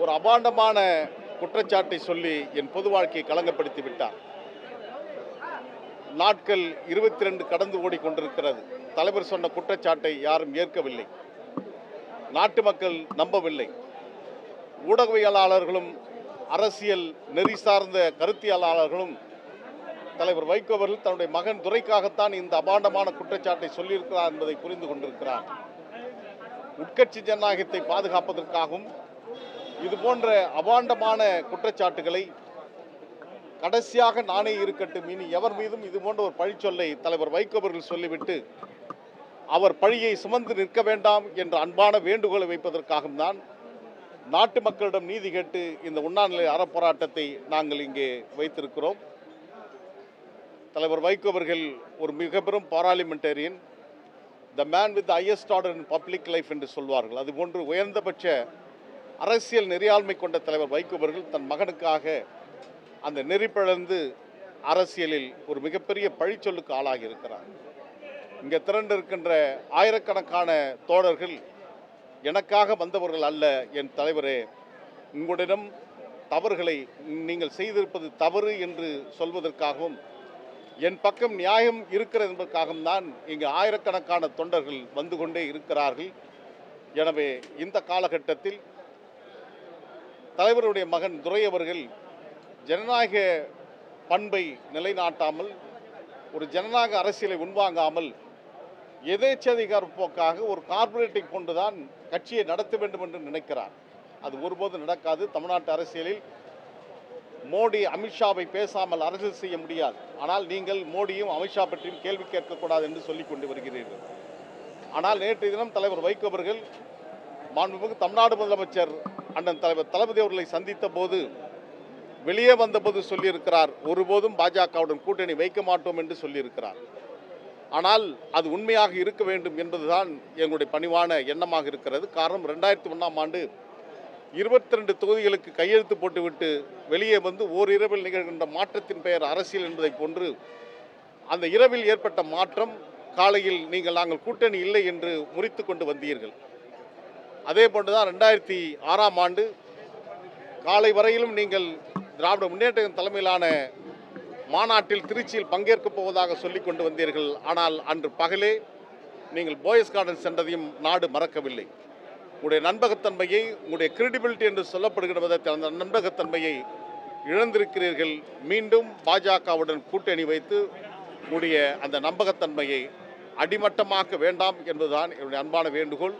ஒரு அபாண்டமான குற்றச்சாட்டை சொல்லி என் பொது வாழ்க்கையை களங்கப்படுத்தி விட்டார். நாட்கள் இருபத்தி ரெண்டு கடந்து ஓடிக்கொண்டிருக்கிறது. தலைவர் சொன்ன குற்றச்சாட்டை யாரும் ஏற்கவில்லை. நாட்டு மக்கள் நம்பவில்லை. ஊடகவியலாளர்களும் அரசியல் நெறி சார்ந்த கருத்தியலாளர்களும் தலைவர் வைகோ அவர்கள் தன்னுடைய மகன் துரைக்காகத்தான் இந்த அபாண்டமான குற்றச்சாட்டை சொல்லியிருக்கிறார் என்பதை புரிந்து கொண்டிருக்கிறார். உட்கட்சி ஜனநாயகத்தை பாதுகாப்பதற்காகவும் இது போன்ற அபாண்டமான குற்றச்சாட்டுகளை கடைசியாக நானே இருக்கட்டும். இனி எவர் மீதும் இது போன்ற ஒரு பழிச்சொல்லை தலைவர் வைகோ அவர்கள் சொல்லிவிட்டு அவர் பழியை சுமந்து நிற்க வேண்டாம் என்ற அன்பான வேண்டுகோளை வைப்பதற்காகவும் தான் நாட்டு மக்களிடம் நீதி கேட்டு இந்த உண்ணாநிலை அறப்போராட்டத்தை நாங்கள் இங்கே வைத்திருக்கிறோம். தலைவர் வைகோ அவர்கள் ஒரு மிக பெரும் parliamentarian the man with highest order in public life என்று சொல்வார்கள். அதுபோன்று உயர்ந்தபட்ச அரசியல் நெறியாண்மை கொண்ட தலைவர் வைகோ அவர்கள் தன் மகனுக்காக அந்த நெறிப்பிழந்து அரசியலில் ஒரு மிகப்பெரிய பழிச்சொல்லுக்கு ஆளாகி இருக்கிறார். இங்கே திரண்டிருக்கின்ற ஆயிரக்கணக்கான தோழர்கள் எனக்காக வந்தவர்கள் அல்ல என் தலைவரே. உங்களிடம் தவறுகளை நீங்கள் செய்திருப்பது தவறு என்று சொல்வதற்காகவும் என் பக்கம் நியாயம் இருக்கிறது என்பதற்காகவும் தான் இங்கு ஆயிரக்கணக்கான தொண்டர்கள் வந்து கொண்டே இருக்கிறார்கள். எனவே இந்த காலகட்டத்தில் தலைவருடைய மகன் துரை அவர்கள் ஜனநாயக பண்பை நிலைநாட்டாமல் ஒரு ஜனநாயக அரசியலை உள்வாங்காமல் எதேச்சதிகார போக்காக ஒரு கார்ப்பரேட்டை கொண்டுதான் கட்சியை நடத்த வேண்டும் என்று நினைக்கிறார். அது ஒருபோதும் நடக்காது. தமிழ்நாட்டு அரசியலில் மோடி அமித்ஷாவை பேசாமல் அரசியல் செய்ய முடியாது. ஆனால் நீங்கள் மோடியும் அமித்ஷா பற்றியும் கேள்வி கேட்கக்கூடாது என்று சொல்லிக் கொண்டு வருகிறீர்கள். ஆனால் நேற்றைய தினம் தலைவர் வைகோ அவர்கள் மாண்புமிகு தமிழ்நாடு முதலமைச்சர் அண்ணன் தலைவர் தளபதி அவர்களை சந்தித்த போது வெளியே வந்தபோது சொல்லியிருக்கிறார் ஒருபோதும் பாஜகவுடன் கூட்டணி வைக்க மாட்டோம் என்று சொல்லியிருக்கிறார். ஆனால் அது உண்மையாக இருக்க வேண்டும் என்பதுதான் எங்களுடைய பணிவான எண்ணமாக இருக்கிறது. காரணம் ரெண்டாயிரத்தி ஒன்றாம் ஆண்டு இருபத்தி ரெண்டு தொகுதிகளுக்கு கையெழுத்து போட்டுவிட்டு வெளியே வந்து ஓரிரவில் நிகழ்கின்ற மாற்றத்தின் பெயர் அரசியல் என்பதை போன்று அந்த இரவில் ஏற்பட்ட மாற்றம் காலையில் நீங்கள் நாங்கள் கூட்டணி இல்லை என்று முறித்து கொண்டு வந்தீர்கள். அதே போன்றுதான் ரெண்டாயிரத்தி ஆறாம் ஆண்டு காலை வரையிலும் நீங்கள் திராவிட முன்னேற்ற தலைமையிலான மாநாட்டில் திருச்சியில் பங்கேற்கப் போவதாக சொல்லிக் கொண்டு வந்தீர்கள். ஆனால் அன்று பகலே நீங்கள் போயஸ் கார்டன் சென்றதையும் நாடு மறக்கவில்லை. உங்களுடைய நண்பகத்தன்மையை உங்களுடைய கிரெடிபிலிட்டி என்று சொல்லப்படுகிற விதத்தில் அந்த நண்பகத்தன்மையை இழந்திருக்கிறீர்கள். மீண்டும் பாஜகவுடன் கூட்டணி வைத்து உங்களுடைய அந்த நம்பகத்தன்மையை அடிமட்டமாக்க வேண்டாம் என்பதுதான் என்னுடைய அன்பான வேண்டுகோள்.